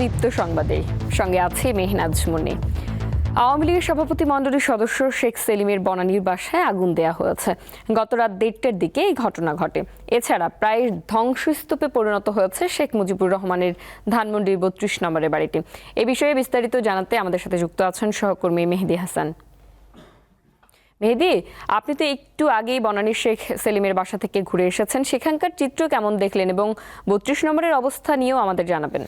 দীপ্ত সংবাদে। সঙ্গে আছে মেহনাজ মুন্নি। আওয়ামী লীগের সভাপতি মণ্ডলীর সদস্য শেখ সেলিমের বনানীর বাসায় আগুন দেয়া হয়েছে। গত রাত দেড়টার দিকে এই ঘটনা ঘটে। এছাড়া প্রায় ধ্বংসস্তূপে পরিণত হয়েছে শেখ মুজিবুর রহমানের ধানমন্ডির বত্রিশ নম্বরের বাড়িটি। এ বিষয়ে বিস্তারিত জানাতে আমাদের সাথে যুক্ত আছেন সহকর্মী মেহেদি হাসান। মেহেদি, আপনি তো একটু আগেই বনানীর শেখ সেলিমের বাসা থেকে ঘুরে এসেছেন। সেখানকার চিত্র কেমন দেখলেন এবং বত্রিশ নম্বরের অবস্থা নিয়েও আমাদের জানাবেন।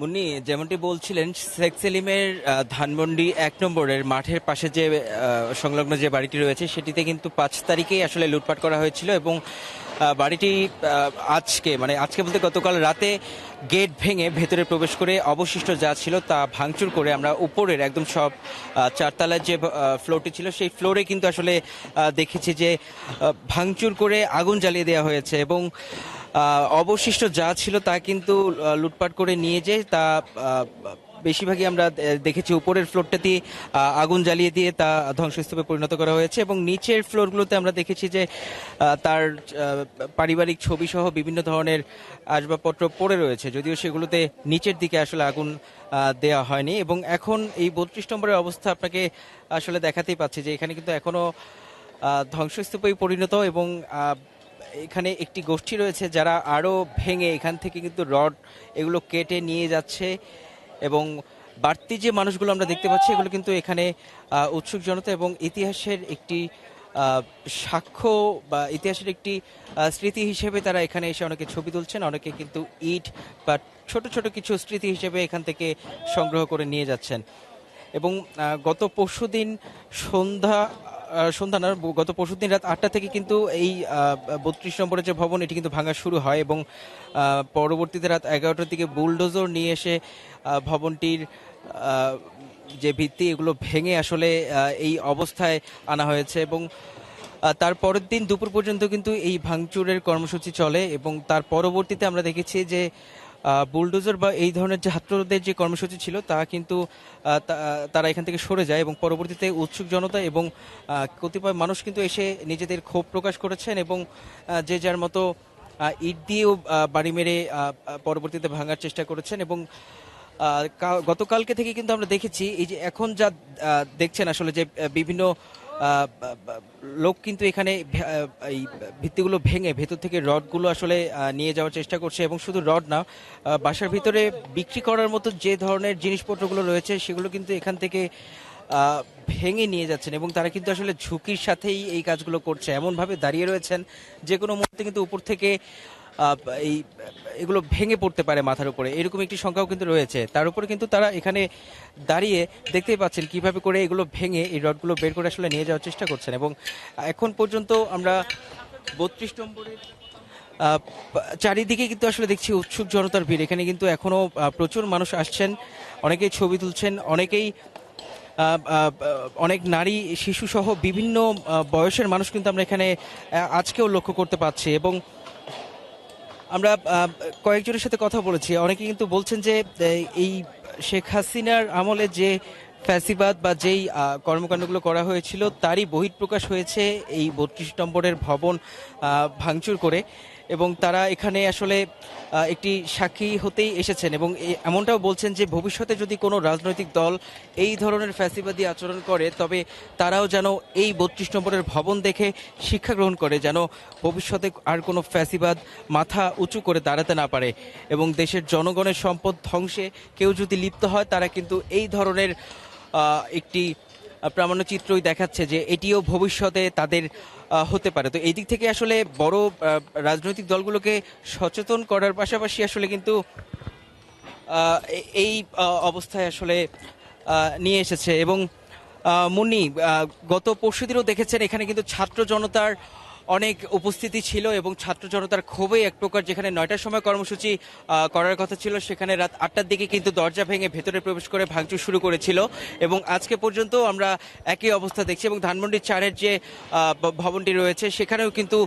মুন্নি, যেমনটি বলছিলেন শেখ সেলিমের ধানমন্ডি এক নম্বরের মাঠের পাশে যে সংলগ্ন যে বাড়িটি রয়েছে, সেটিতে কিন্তু পাঁচ তারিখেই আসলে লুটপাট করা হয়েছিল এবং বাড়িটি আজকে মানে আজকে বলতে গতকাল রাতে গেট ভেঙে ভেতরে প্রবেশ করে অবশিষ্ট যা ছিল তা ভাঙচুর করে আমরা উপরের একদম সব চারতলার যে ফ্লোরটি ছিল, সেই ফ্লোরে কিন্তু আসলে দেখেছি যে ভাঙচুর করে আগুন জ্বালিয়ে দেওয়া হয়েছে এবং অবশিষ্ট যা ছিল তা কিন্তু লুটপাট করে নিয়ে যায় তা বেশিরভাগই আমরা দেখেছি উপরের ফ্লোরটাতে আগুন জ্বালিয়ে দিয়ে তা ধ্বংসস্তূপে পরিণত করা হয়েছে এবং নিচের ফ্লোরগুলোতে আমরা দেখেছি যে তার পারিবারিক ছবি সহ বিভিন্ন ধরনের আসবাবপত্র পড়ে রয়েছে, যদিও সেগুলোতে নিচের দিকে আসলে আগুন দেওয়া হয়নি এবং এখন এই বত্রিশ নম্বরের অবস্থা আপনাকে আসলে দেখাতেই পাচ্ছি যে এখানে কিন্তু এখনও ধ্বংসস্তূপেই পরিণত এবং এখানে একটি গোষ্ঠী রয়েছে যারা আরও ভেঙে এখান থেকে কিন্তু রড এগুলো কেটে নিয়ে যাচ্ছে এবং বাড়তি যে মানুষগুলো আমরা দেখতে পাচ্ছি এগুলো কিন্তু এখানে উৎসুক জনতা এবং ইতিহাসের একটি সাক্ষ্য বা ইতিহাসের একটি স্মৃতি হিসেবে তারা এখানে এসে অনেকে ছবি তুলছেন, অনেকে কিন্তু ইট বা ছোট ছোট কিছু স্মৃতি হিসেবে এখান থেকে সংগ্রহ করে নিয়ে যাচ্ছেন। এবং গত পরশু দিন সন্ধ্যা সন্ধ্যা না, গত পরশু দিন রাত আটটা থেকে কিন্তু এই বত্রিশ নম্বরের যে ভবন, এটি কিন্তু ভাঙা শুরু হয় এবং পরবর্তীতে রাত এগারোটার দিকে বুলডোজর নিয়ে এসে ভবনটির যে ভিত্তি, এগুলো ভেঙে আসলে এই অবস্থায় আনা হয়েছে এবং তার পরের দিন দুপুর পর্যন্ত কিন্তু এই ভাঙচুরের কর্মসূচি চলে এবং তার পরবর্তীতে আমরা দেখেছি যে বুলডোজার বা এই ধরনের ছাত্রদের যে কর্মসূচি ছিল, তা কিন্তু তারা এখান থেকে সরে যায় এবং পরবর্তীতে উৎসুক জনতা এবং কতিপয় মানুষ কিন্তু এসে নিজেদের ক্ষোভ প্রকাশ করেছেন এবং যে যার মতো ইট দিয়েও বাড়ি মেরে পরবর্তীতে ভাঙার চেষ্টা করেছেন এবং গতকালকে থেকে কিন্তু আমরা দেখেছি, এই যে এখন যা দেখছেন আসলে যে বিভিন্ন লোক কিন্তু এখানে এই ভিত্তিগুলো ভেঙে ভেতর থেকে রডগুলো আসলে নিয়ে যাওয়ার চেষ্টা করছে এবং শুধু রড না বাসার ভিতরে বিক্রি করার মতো যে ধরনের জিনিসপত্রগুলো রয়েছে সেগুলো কিন্তু এখান থেকে ভেঙে নিয়ে যাচ্ছেন এবং তারা কিন্তু আসলে ঝুঁকির সাথেই এই কাজগুলো করছে। এমনভাবে দাঁড়িয়ে রয়েছেন যে কোনো মুহূর্তে কিন্তু উপর থেকে এই এগুলো ভেঙে পড়তে পারে মাথার উপরে। এরকম একটি সংখ্যাও কিন্তু রয়েছে। তার উপরে কিন্তু তারা এখানে দাঁড়িয়ে দেখতেই পাচ্ছেন কীভাবে করে এগুলো ভেঙে এই রডগুলো বের করে আসলে নিয়ে যাওয়ার চেষ্টা করছেন এবং এখন পর্যন্ত আমরা বত্রিশ নম্বরের চারিদিকে কিন্তু আসলে দেখছি উৎসুক জনতার ভিড়। এখানে কিন্তু এখনও আহ, প্রচুর মানুষ আসছেন অনেকেই ছবি তুলছেন অনেকেই অনেক নারী শিশু সহ বিভিন্ন বয়সের মানুষ কিন্তু আমরা এখানে আজকেও লক্ষ্য করতে পাচ্ছি এবং আমরা কয়েকজনের সাথে কথা বলেছি। অনেকে কিন্তু বলছেন যে এই শেখ হাসিনার আমলে যে ফ্যাসিবাদ বা যেই কর্মকাণ্ডগুলো করা হয়েছিল, তারই বহিঃপ্রকাশ হয়েছে এই বত্রিশ নম্বরের ভবন ভাঙচুর করে। এবং তারা এখানে আসলে একটি সাক্ষী হতেই এসেছেন এবং এমনটাও বলছেন যে ভবিষ্যতে যদি কোনো রাজনৈতিক দল এই ধরনের ফ্যাসিবাদী আচরণ করে, তবে তারাও যেন এই বত্রিশ নম্বরের ভবন দেখে শিক্ষা গ্রহণ করে, যেন ভবিষ্যতে আর কোনো ফ্যাসিবাদ মাথা উঁচু করে দাঁড়াতে না পারে এবং দেশের জনগণের সম্পদ ধ্বংসে কেউ যদি লিপ্ত হয়, তারা কিন্তু এই ধরনের একটি প্রামাণ্য চিত্রই দেখাচ্ছে যে এটিও ভবিষ্যতে তাদের হতে পারে। তো এই দিক থেকে আসলে বড় রাজনৈতিক দলগুলোকে সচেতন করার পাশাপাশি আসলে কিন্তু এই অবস্থায় আসলে নিয়ে এসেছে। এবং মুনি মুন্নি গত পরশুদিনও দেখেছেন এখানে কিন্তু ছাত্র জনতার অনেক উপস্থিতি ছিল এবং ছাত্র জনতার খুবই এক প্রকার যেখানে নয়টার সময় কর্মসূচি করার কথা ছিল, সেখানে রাত আটটার দিকে কিন্তু দরজা ভেঙে ভেতরে প্রবেশ করে ভাঙচুর শুরু করেছিল এবং আজকে পর্যন্ত আমরা একই অবস্থা দেখছি এবং ধানমন্ডির চারের যে ভবনটি রয়েছে, সেখানেও কিন্তু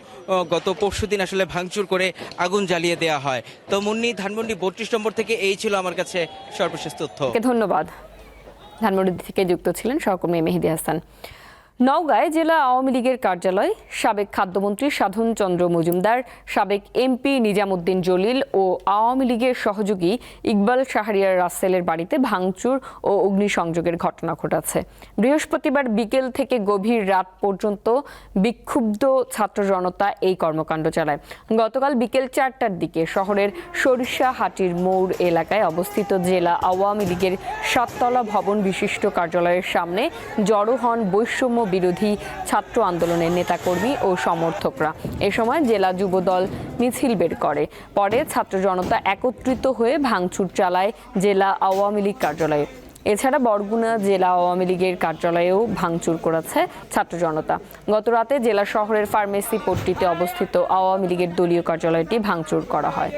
গত পরশুদিন আসলে ভাঙচুর করে আগুন জ্বালিয়ে দেওয়া হয়। তো মুন্নি, ধানমন্ডি বত্রিশ নম্বর থেকে এই ছিল আমার কাছে সর্বশেষ তথ্য। ধন্যবাদ। ধানমন্ডি থেকে যুক্ত ছিলেন সহকর্মী মেহেদি হাসান। নওগাঁয় জেলা আওয়ামী লীগের কার্যালয়, সাবেক খাদ্যমন্ত্রী সাধন চন্দ্র মজুমদার, সাবেক এমপি নিজামুদ্দিন জলিল ও আওয়ামী লীগের সহযোগী ইকবাল শাহরিয়ার রাসেলের বাড়িতে ভাঙচুর ও অগ্নিসংযোগের ঘটনা ঘটাচ্ছে বৃহস্পতিবার বিকেল থেকে গভীর রাত পর্যন্ত বিক্ষুব্ধ ছাত্র জনতা এই কর্মকাণ্ড চালায়। গতকাল বিকেল চারটার দিকে শহরের সরিষাহাটির মোড় এলাকায় অবস্থিত জেলা আওয়ামী লীগের সাততলা ভবন বিশিষ্ট কার্যালয়ের সামনে জড়ো হন বৈষম্য বিরোধী ছাত্র আন্দোলনের নেতাকর্মী ও সমর্থকরা। এ সময় জেলা যুবদল মিছিল বের করে। পরে ছাত্র জনতা একত্রিত হয়ে ভাঙচুর চালায় জেলা আওয়ামী লীগ কার্যালয়ে। এছাড়া বরগুনা জেলা আওয়ামী লীগের কার্যালয়েও ভাঙচুর করেছে ছাত্র জনতা। গত রাতে জেলা শহরের ফার্মেসি পট্টিতে অবস্থিত আওয়ামী লীগের দলীয় কার্যালয়টি ভাঙচুর করা হয়।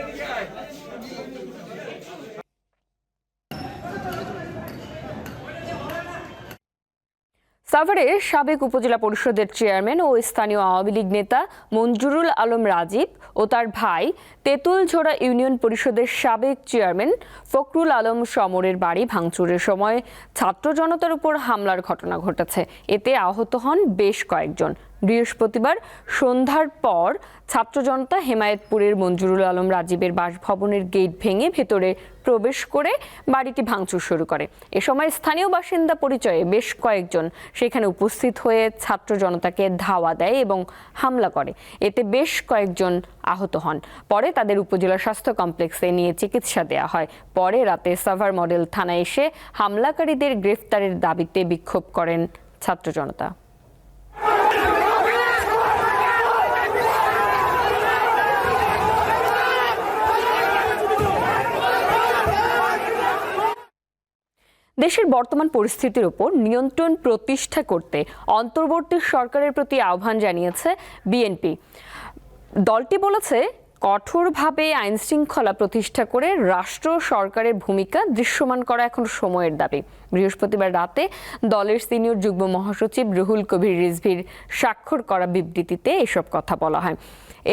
সাভারে সাবেক উপজেলা পরিষদের চেয়ারম্যান ও স্থানীয় আওয়ামী লীগ নেতা মঞ্জুরুল আলম রাজীব ও তার ভাই তেঁতুলঝোড়া ইউনিয়ন পরিষদের সাবেক চেয়ারম্যান ফখরুল আলম সমরের বাড়ি ভাঙচুরের সময় ছাত্র জনতার উপর হামলার ঘটনা ঘটেছে। এতে আহত হন বেশ কয়েকজন। বৃহস্পতিবার সন্ধ্যার পর ছাত্র জনতা হেমায়েতপুরের মঞ্জুরুল আলম রাজীবের বাসভবনের গেট ভেঙে ভেতরে প্রবেশ করে বাড়িটি ভাঙচুর শুরু করে। এ সময় স্থানীয় বাসিন্দা পরিচয়ে বেশ কয়েকজন সেখানে উপস্থিত হয়ে ছাত্র জনতাকে ধাওয়া দেয় এবং হামলা করে। এতে বেশ কয়েকজন আহত হন। পরে তাদের উপজেলা স্বাস্থ্য কমপ্লেক্সে নিয়ে চিকিৎসা দেওয়া হয়। পরে রাতে সাভার মডেল থানায় এসে হামলাকারীদের গ্রেফতারের দাবিতে বিক্ষোভ করেন ছাত্র জনতা। দেশের বর্তমান পরিস্থিতির উপর নিয়ন্ত্রণ প্রতিষ্ঠা করতে অন্তর্বর্তী সরকারের প্রতি আহ্বান জানিয়েছে বিএনপি। দলটি বলেছে, কঠোরভাবে আইন শৃঙ্খলা প্রতিষ্ঠা করে রাষ্ট্র সরকারের ভূমিকা দৃশ্যমান করা এখন সময়ের দাবি। বৃহস্পতিবার রাতে দলের সিনিয়র যুগ্ম মহাসচিব রুহুল কবির রিজভির স্বাক্ষর করা বিবৃতিতে এসব কথা বলা হয়।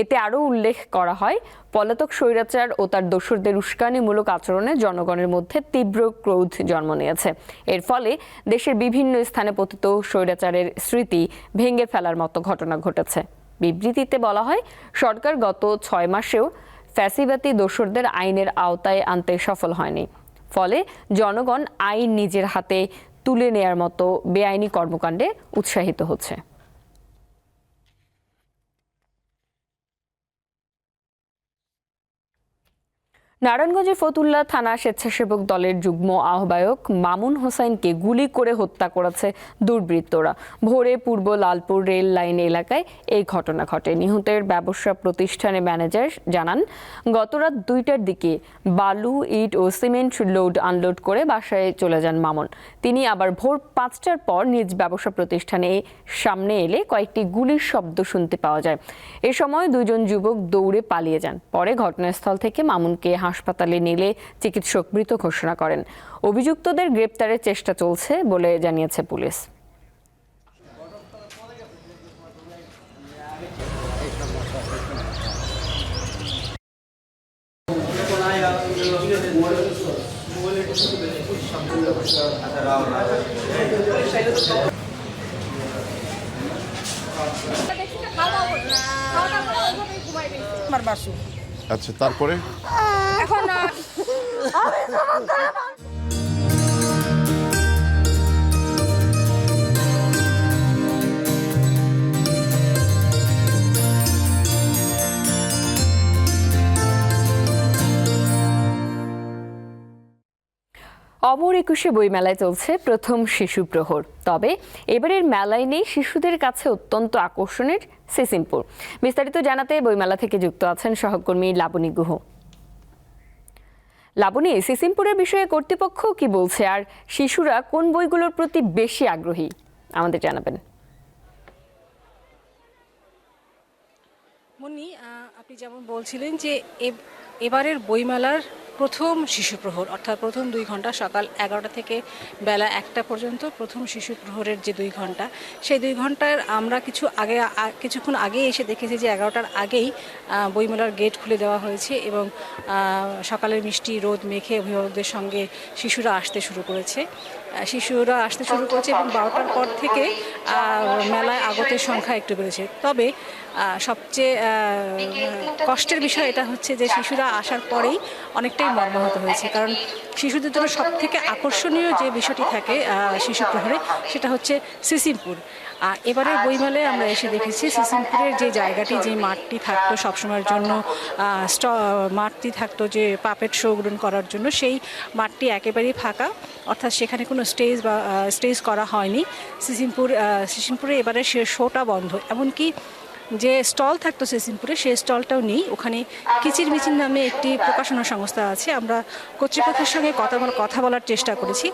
এতে আরও উল্লেখ করা হয়, পলাতক স্বৈরাচার ও তার দোসরদের উস্কানিমূলক আচরণে জনগণের মধ্যে তীব্র ক্রোধ জন্ম নিয়েছে। এর ফলে দেশের বিভিন্ন স্থানে পতিত স্বৈরাচারের স্মৃতি ভেঙে ফেলার মতো ঘটনা ঘটেছে। বিবৃতিতে বলা হয়, সরকার গত ছয় মাসেও ফ্যাসিবাতি দোসরদের আইনের আওতায় আনতে সফল হয়নি। ফলে জনগণ আইন নিজের হাতে তুলে নেয়ার মতো বেআইনি কর্মকাণ্ডে উৎসাহিত হচ্ছে। নারায়ণগঞ্জের ফতুল্লা থানা স্বেচ্ছাসেবক দলের যুগ্ম আহ্বায়ক মামুন হোসাইনকে গুলি করে হত্যা করেছে দুর্বৃত্তরা। ভোরে পূর্ব লালপুর রেল লাইন এলাকায় এই ঘটনা ঘটে। নিহতের ব্যবসা প্রতিষ্ঠানের ম্যানেজার জানান, গতরাত দুইটার দিকে বালু, ইট ও সিমেন্ট লোড আনলোড করে বাসায় চলে যান মামুন। তিনি আবার ভোর পাঁচটার পর নিজ ব্যবসা প্রতিষ্ঠানে সামনে এলে কয়েকটি গুলির শব্দ শুনতে পাওয়া যায়। এ সময় দুজন যুবক দৌড়ে পালিয়ে যান। পরে ঘটনাস্থল থেকে মামুনকে হাসপাতালে নিলে চিকিৎসক মৃত ঘোষণা করেন। অভিযুক্তদের গ্রেপ্তারের চেষ্টা চলছে বলে জানিয়েছে পুলিশ। আচ্ছা তারপরে? এখন অমর একুশে বইমেলায় চলছে প্রথম শিশু প্রহর। তবে এবারের মেলায় নেই শিশুদের কাছে অত্যন্ত আকর্ষণের সিসিমপুর। বিস্তারিত জানাতে বইমেলা থেকে যুক্ত আছেন সহকর্মী লাবণী গুহ। লাবণী, সিসিমপুরের বিষয়ে কর্তৃপক্ষ কি বলছে? আর শিশুরা কোন বইগুলোর প্রতি বেশি আগ্রহী? আমাদের জানাবেন। মনি আপনি যেমন বলছিলেন যে এবারের বইমেলার প্রথম শিশু প্রহর অর্থাৎ প্রথম দুই ঘণ্টা সকাল এগারোটা থেকে বেলা একটা পর্যন্ত প্রথম শিশু প্রহরের যে দুই ঘণ্টা, সেই দুই ঘণ্টার আমরা কিছু আগে কিছুক্ষণ আগে এসে দেখেছি যে এগারোটার আগেই বইমেলার গেট খুলে দেওয়া হয়েছে এবং সকালের মিষ্টি, রোদ মেখে অভিভাবকদের সঙ্গে শিশুরা আসতে শুরু করেছে। শিশুরা আসতে শুরু করেছে এবং বারোটার পর থেকে মেলায় আগতের সংখ্যা একটু বেড়েছে। তবে সবচেয়ে কষ্টের বিষয় এটা হচ্ছে যে শিশুরা আসার পরেই অনেকটাই মর্মাহত হয়েছে। কারণ শিশুদের জন্য সব থেকে আকর্ষণীয় যে বিষয়টি থাকে শিশু প্রহরে, সেটা হচ্ছে সিসিমপুর। আর এবারের বইমেলায় আমরা এসে দেখেছি সিসিমপুরের যে জায়গাটি, যে মাঠটি থাকতো সবসময়ের জন্য স্ট- মাঠটি থাকতো যে পাপেট শোগুলো করার জন্য, সেই মাঠটি একেবারেই ফাঁকা। অর্থাৎ সেখানে কোনো স্টেজ বা স্টেজ করা হয়নি। সিসিমপুর সিসিমপুরে এবারে সে শোটা বন্ধ। এমনকি যে স্টল থাকতো সিসিমপুরে সেই স্টলটাও নেই। ওখানে কিচির মিচির নামে একটি প্রকাশনা সংস্থা আছে। আমরা কর্তৃপক্ষের সঙ্গে কথা কথা বলার চেষ্টা করেছি।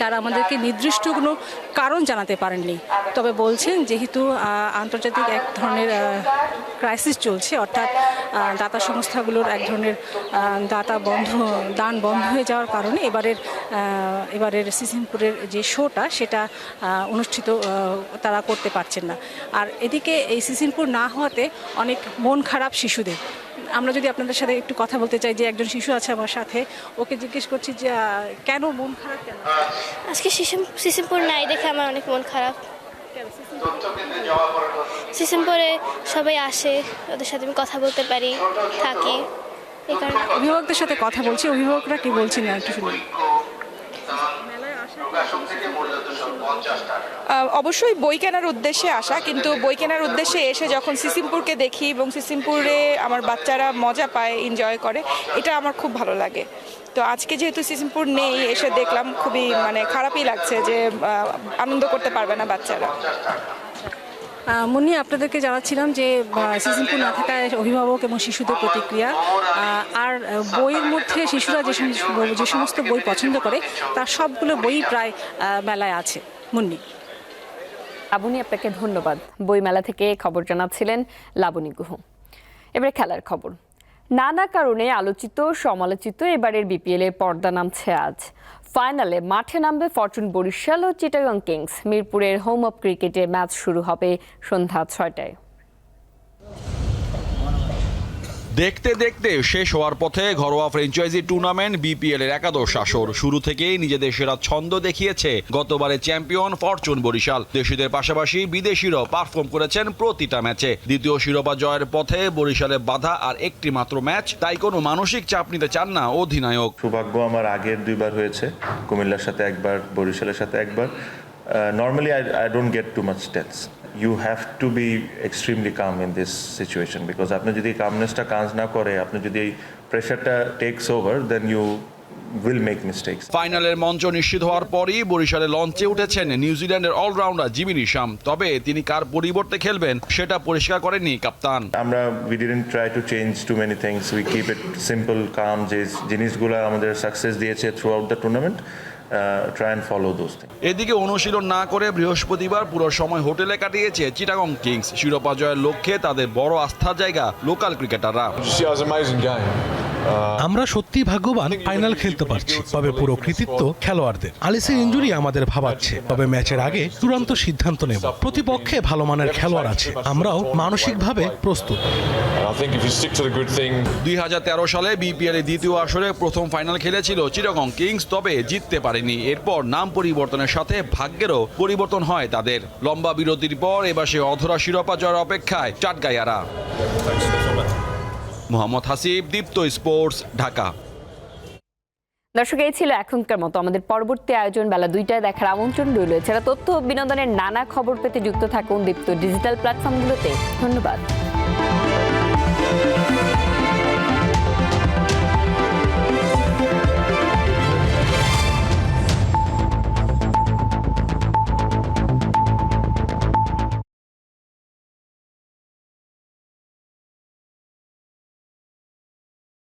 তারা আমাদেরকে নির্দিষ্ট কোনো কারণ জানাতে পারেননি। তবে বলছেন, যেহেতু আন্তর্জাতিক এক ধরনের ক্রাইসিস চলছে, অর্থাৎ দাতা সংস্থাগুলোর এক ধরনের দাতা বন্ধ, দান বন্ধ হয়ে যাওয়ার কারণে এবারের এবারের সিসিমপুরের যে শোটা, সেটা অনুষ্ঠিত তারা করতে পারছেন না। আর এদিকে এই সিসিমপুর না হওয়াতে অনেক মন খারাপ শিশুদের। আমরা যদি আপনাদের সাথে একটু কথা বলতে চাই যে একজন শিশু আছে আমার সাথে ওকে জিজ্ঞেস করছি যে কেন মন খারাপ কেন? আজকে সিসিম সিসিমপুর নাই দেখে আমার অনেক মন খারাপ। সিসিমপুরে সবাই আসে ওদের সাথে আমি কথা বলতে পারি থাকি। এই কারণে অভিভাবকদের সাথে কথা বলছি অভিভাবকরা কি বলছেন না একটু শুনুন। আহ, অবশ্যই বই কেনার উদ্দেশ্যে আসা, কিন্তু বই কেনার উদ্দেশ্যে এসে যখন সিসিমপুরকে দেখি এবং সিসিমপুরে আমার বাচ্চারা মজা পায় এনজয় করে, এটা আমার খুব ভালো লাগে। তো আজকে যেহেতু সিসিমপুর নেই, এসে দেখলাম খুবই মানে খারাপই লাগছে যে আনন্দ করতে পারবে না বাচ্চারা। মুন্নি, আপনাদেরকে জানাচ্ছিলাম যে সিজনপুর না থাকায় অভিভাবক এবং শিশুদের প্রতিক্রিয়া আর বইয়ের মধ্যে শিশুরা যে যে সমস্ত বই পছন্দ করে, তার সবগুলো বই প্রায় মেলায় আছে। মুন্নি। লাবণী আপনাকে ধন্যবাদ। বইমেলা থেকে খবর জানাচ্ছিলেন লাবণী গুহ। এবারে খেলার খবর। নানা কারণে আলোচিত, সমালোচিত এবারের বিপিএল এর পর্দা নামছে আজ। ফাইনালে মাঠে নামবে ফরচুন বরিশাল ও চিটাগং কিংস। মিরপুরের হোম অফ ক্রিকেটে ম্যাচ শুরু হবে সন্ধ্যা ছয়টায়। দেখতে দেখতে শেষ হওয়ার পথে ঘরোয়া ফ্র্যাঞ্চাইজি টুর্নামেন্ট বিপিএল এর একাদশ আসর। শুরু থেকেই নিজেদের সেরা ছন্দ দেখিয়েছে গতবারে চ্যাম্পিয়ন ফরচুন বরিশাল। দেশিদের পাশাপাশি বিদেশিরাও পারফর্ম করেছেন প্রতিটা ম্যাচে দ্বিতীয় শিরোপা জয়ের পথে বরিশালে বাধা আর একটি মাত্র ম্যাচ তাই কোনো মানসিক চাপ নিতে চান না অধিনায়ক। সৌভাগ্য আমার আগের দুইবার হয়েছে, কুমিল্লার সাথে একবার, বরিশালের সাথে একবার। Normally I don't get too much tense you have to be extremely calm in this situation because আপনি যদি কামনেসটা কাজ না করে আপনি যদি এই প্রেশারটা takes over then you will make mistakes ফাইনালের মঞ্চ নিশ্চিত হওয়ার পরই বরিশালে লঞ্চে উঠেছেন নিউজিল্যান্ডের অলরাউন্ডার জিমি নিশাম। তবে তিনি কার পরিবর্তে খেলবেন সেটা পরিষ্কার করেননি কাপ্তান। আমরা we didn't try to change too many things we keep it simple calm যে জিনিসগুলো আমাদের সাকসেস দিয়েছে throughout the tournament try and follow those thing এদিকে অনুশীলন না করে বৃহস্পতিবার পুরো সময় হোটেলে কাটিয়েছে চিটাগং কিংস। শিরোপা জয়ের লক্ষ্যে তাদের বড় আস্থার জায়গা লোকাল ক্রিকেটাররা। আমরা সত্যি ভাগ্যবান ফাইনাল খেলতে পারছি তবে পুরো কৃতিত্ব খেলোয়াড়দের। আলিসের ইঞ্জুরি আমাদের ভাবাচ্ছে তবে ম্যাচের আগে চূড়ান্ত সিদ্ধান্ত নেব। প্রতিপক্ষে ভালো মানের খেলোয়াড় আছে আমরাও মানসিকভাবে প্রস্তুত। And I think if you stick to the good thing, দুই সালে বিপিএল এর দ্বিতীয় আসরে প্রথম ফাইনাল খেলেছিল চিটাগং কিংস তবে জিততে পারেনি। এরপর নাম পরিবর্তনের সাথে ভাগ্যেরও পরিবর্তন হয় তাদের। লম্বা বিরতির পর এবার সে অধরা শিরোপা জয়ের অপেক্ষায় চাটগাইয়ারা। মোহাম্মদ হাসিব, দীপ্ত স্পোর্টস, ঢাকা। দর্শক, এই ছিল এখনকার মতো। আমাদের পরবর্তী আয়োজন বেলা দুইটায় দেখার আমন্ত্রণ রইল। এছাড়া তথ্য বিনোদনের নানা খবর পেতে যুক্ত থাকুন দীপ্ত ডিজিটাল প্ল্যাটফর্মগুলোতে। ধন্যবাদ।